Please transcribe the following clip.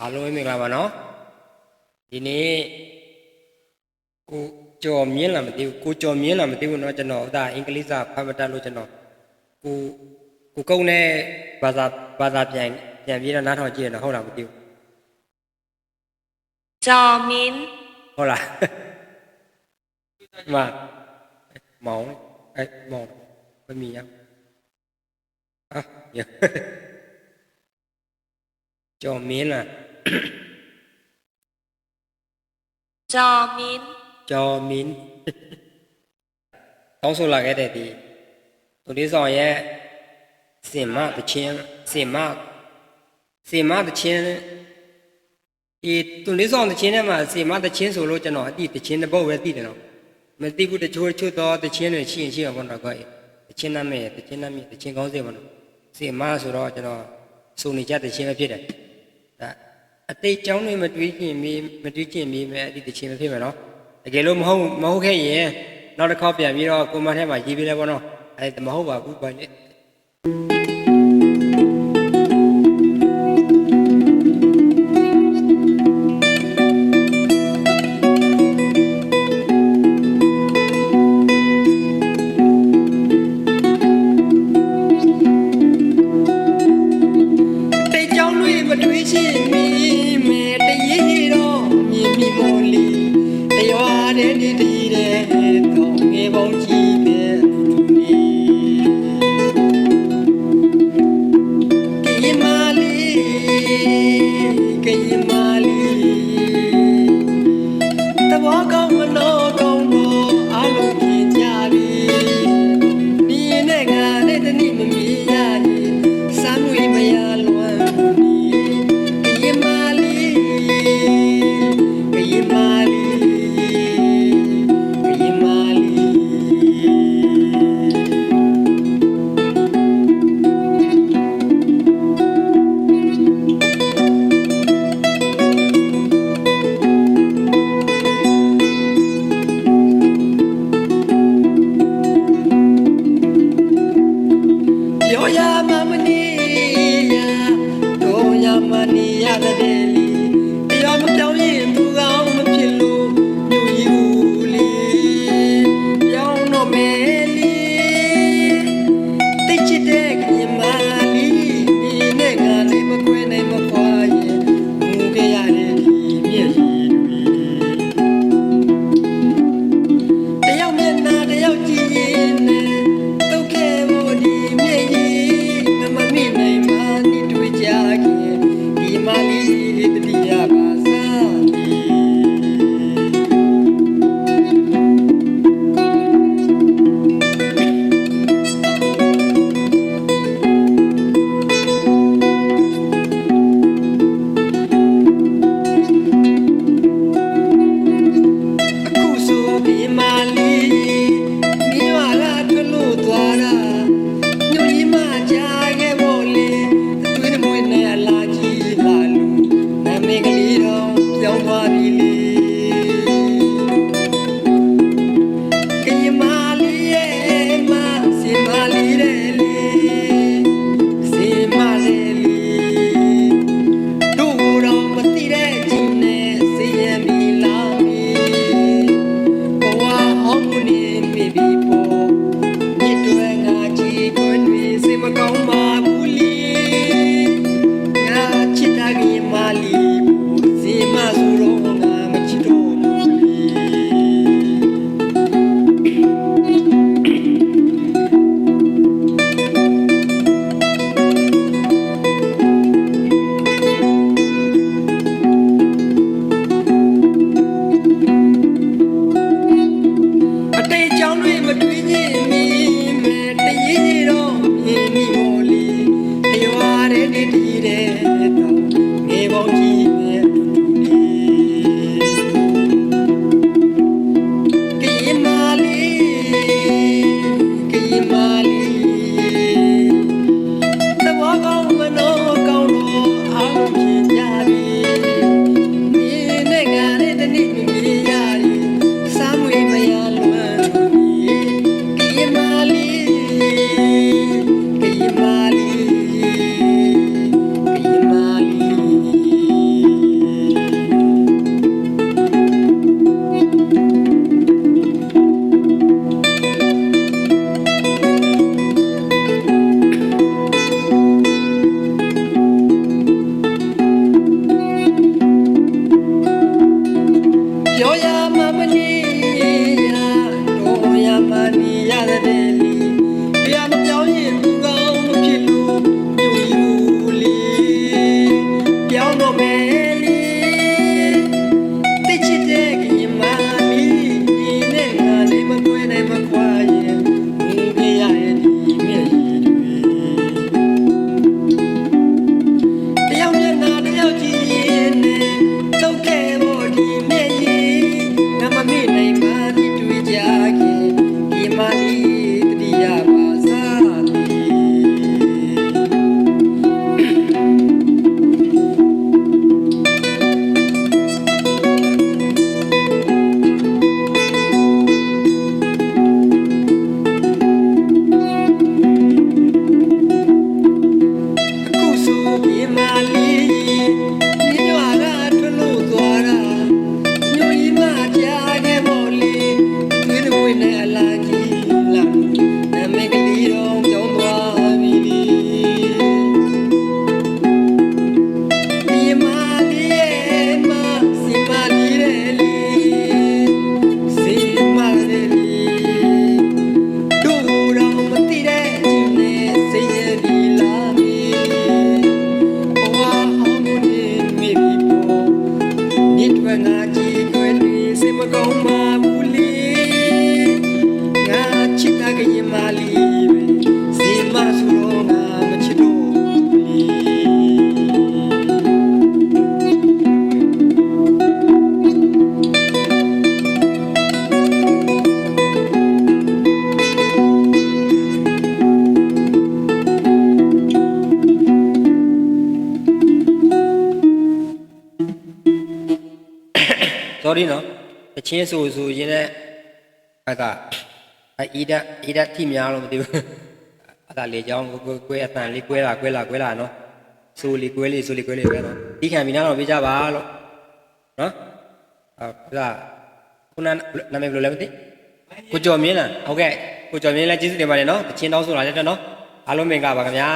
အားလုံးပဲမင်္ဂလာပါနော်ဒီနေ့ကိုကြော်မြင်းလာမသိဘူးကိုကြော်မြင်းလာမသိဘူးเนาะကျွန်တော်ဥဒါအင်္ဂလိပ်စာဖတ်မတတ်လို့ကျွန်တော်ကိုကိုကုန်းနဲ့ဘာသာဘာသာပြန်ပြန်ပြီးတော့နားထောင်ကြည့်ရတော့ဟုတ်လားမသိဘူး จอมิน ဟုတ်လားမမောင်အဲမောင်မမီရอ่ะရကြော်မြင်းလာ จอมิน ကျော်မင်းတောင်းဆိုလာခဲ့တဲ့ဒီသူလေးဆောင်ရဲ့စင်မတချင်းစင်မစင်မတချင်းဒီသူလေးဆောင်တချင်းထဲမှာစင်မတချင်းဆိုလို့ကျွန်တော်အတိတချင်းတစ်ပုတ်ပဲသိတယ်နော်မသိဘူးတချို့တချို့တော့တချင်းတွေရှိရင်ရှိအောင်ပေါ့နော်ကောတချင်းနာမည်တချင်းနာမည်တချင်းကောင်းစေပေါ့နော်စင်မဆိုတော့ကျွန်တော်စုံနေကြတချင်းပဲဖြစ်တယ်ဒါ အတိတ်ကြောင်းတွေမတွေးခင်မီးမတွေးခင်မီးပဲအတိတ်တချင်းပဲဖြစ်မယ်နော်တကယ်လို့မဟုတ်မဟုတ်ခဲ့ရင်နောက်တစ်ခေါက်ပြန်ပြီးတော့ကွန်မန့်ထဲမှာရေးပေးလဲပေါ့နော်အဲမဟုတ်ပါဘူးဘာလဲတိတ်ကြောင်တွေမတွေးချင် နီယာ পানি আর rally not ဒီနော်တချင်းဆိုဆိုရင်လည်းအကအဲဣဒဣဒတိများလို့မသိဘူးအကလေကြောင်းကိုကွဲအတန်လေးကွဲလာကွဲလာကွဲလာနော်ဆိုလီကွဲလေးဆိုလီကွဲလေးပဲနော်ဒီခံပြီးနားတော့ပြကြပါလို့နော်အာကခုနနာမည်ဘယ်လိုလဲမသိကိုကျော်မြင့်လားဟုတ်ကဲ့ကိုကျော်မြင့်လည်းကျေးဇူးတင်ပါတယ်နော်တချင်းတောင်းဆိုလာတဲ့အတွက်နော်အားလုံးမင်္ဂလာပါခင်ဗျာ